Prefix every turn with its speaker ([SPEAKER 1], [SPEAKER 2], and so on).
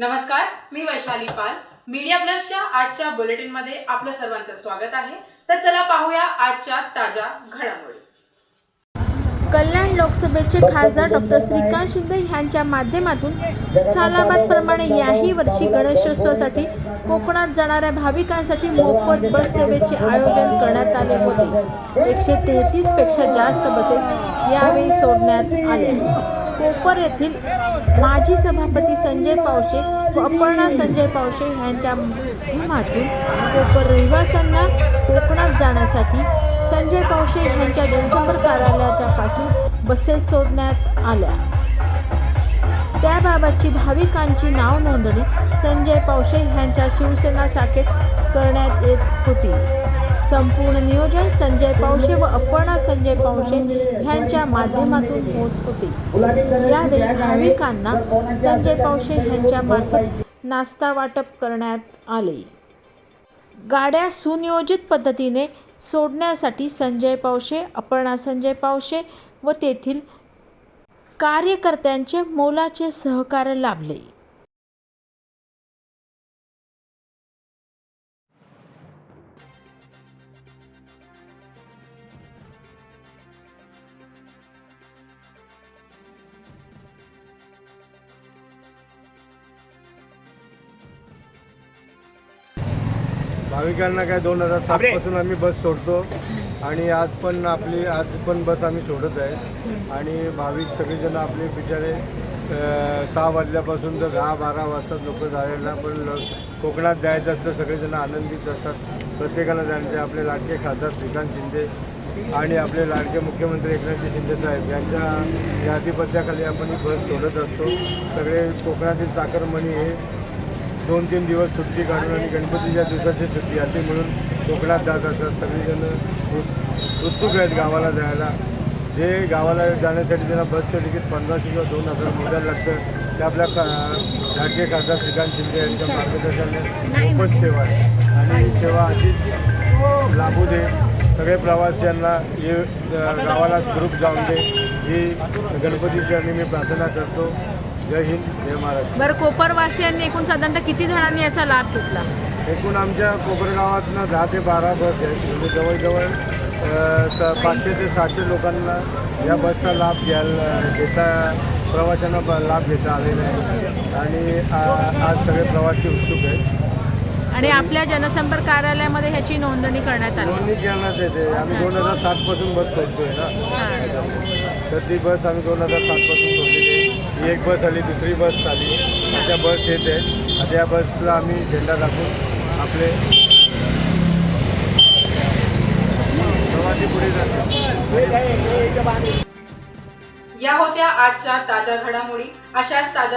[SPEAKER 1] नमस्कार मी वैशाली पाल. मीडिया प्लसच्या आजच्या बुलेटिनमध्ये आपलं सर्वांचं स्वागत आहे. तर चला पाहूया आजच्या ताज्या घडामोडी.
[SPEAKER 2] कल्याण लोकसभेचे खासदार डॉक्टर श्रीकांत शिंदे यांच्या माध्यमातून सालाबादप्रमाणे याही वर्षी गणेशोत्सवासाठी कोकणात जाणाऱ्या भाविकांसाठी मोफत बस सेवेचे आयोजन करण्यात आले होते. एकशे तेहतीसपेक्षा जास्त बसेस यावेळी सोडण्यात आले. कोपर येथील माजी सभापती संजय पावशे व अपर्णा संजय पावशे यांच्या माध्यमातून कोपर रहिवाशांना कोकणात जाण्यासाठी संजय पावशे यांच्या जनसंपर्क कार्यालयाच्या पासून बसेस सोडण्यात आल्या. त्याबाबतची भाविकांची नाव नोंदणी संजय पावशे यांच्या शिवसेना शाखेत करण्यात येत होती. संपूर्ण नियोजन संजय पावशे व अपर्णा संजय पावशे यांच्या माध्यमातून होत होते. यावेळी भाविकांना संजय पावशे यांच्या मार्फत नाश्ता वाटप करण्यात आले. गाड्या सुनियोजित पद्धतीने सोडण्यासाठी संजय पावशे अपर्णा संजय पावशे व तेथील कार्यकर्त्यांचे मोलाचे सहकार्य लाभले.
[SPEAKER 3] भाविकांना काय दोन हजार सात पासून आम्ही बस सोडतो. आणि आज पण आपली आज पण बस आम्ही सोडत आहे. आणि भाविक सगळेजण आपले बिचारे सहा वाजल्यापासून तर दहा बारा वाजता लोक जायला पण ल- कोकणात जायचं असतं सगळेजण आनंदित असतात. प्रत्येकाला जायचं आपले लाडके खासदार श्रीकांत शिंदे आणि आपले लाडके मुख्यमंत्री एकनाथजी शिंदे साहेब यांच्या या आधिपत्याखाली आपण ही बस सोडत असतो. सगळे कोकणातील चाकरमणी हे दोन तीन दिवस सुट्टी काढून आणि गणपतीच्या दिवसाची सुट्टी असे म्हणून कोकणात जात असतात. सगळेजण उत्- उत्सुक आहेत गावाला जायला. जे गावाला जाण्यासाठी त्यांना बसचं तिकीट पंधराशे किंवा दोन हजार मोजायला लागतं ते आपल्या का लाडके खासदार श्रीकांत शिंदे यांच्या मार्गदर्शनाने मोफत सेवा आहे. आणि ही सेवा अशीच लाभू दे सगळे प्रवासियांना हे गावाला ग्रुप जाऊन दे. ही गणपतीची आणि मी प्रार्थना करतो. जय हिंद जय महाराष्ट्र.
[SPEAKER 2] बरं कोपरवासियांनी एकूण साधारणतः किती जणांनी याचा लाभ घेतला?
[SPEAKER 3] एकूण आमच्या कोपरगावातनं दहा ते बारा बस आहेत. म्हणजे जवळजवळ अ, स पाचशे ते सहाशे लोकांना या बसचा लाभ घ्यायला घेता प्रवाशांना ब- लाभ घेता आलेला आहे. आणि आ- आज सगळे प्रवासी उत्सुक आहेत.
[SPEAKER 2] आणि आपल्या जनसंपर्क कार्यालयामध्ये ह्याची नोंदणी करण्यात आली.
[SPEAKER 3] नोंदणी करण्यात येते. आम्ही दोन हजार सातपासून बस सोडतोय ना. तर ती बस आम्ही दोन हजार सातपासून सोडलेली आहे. ही एक बस आली दुसरी बस आली. अशा बस येत आहेत. आणि या बसला आम्ही झेंडा दाखवून आपले प्रवासी पुढे जातात
[SPEAKER 1] या होत्या आजच्या ताज्या घडामोडी. अशाच ताज्या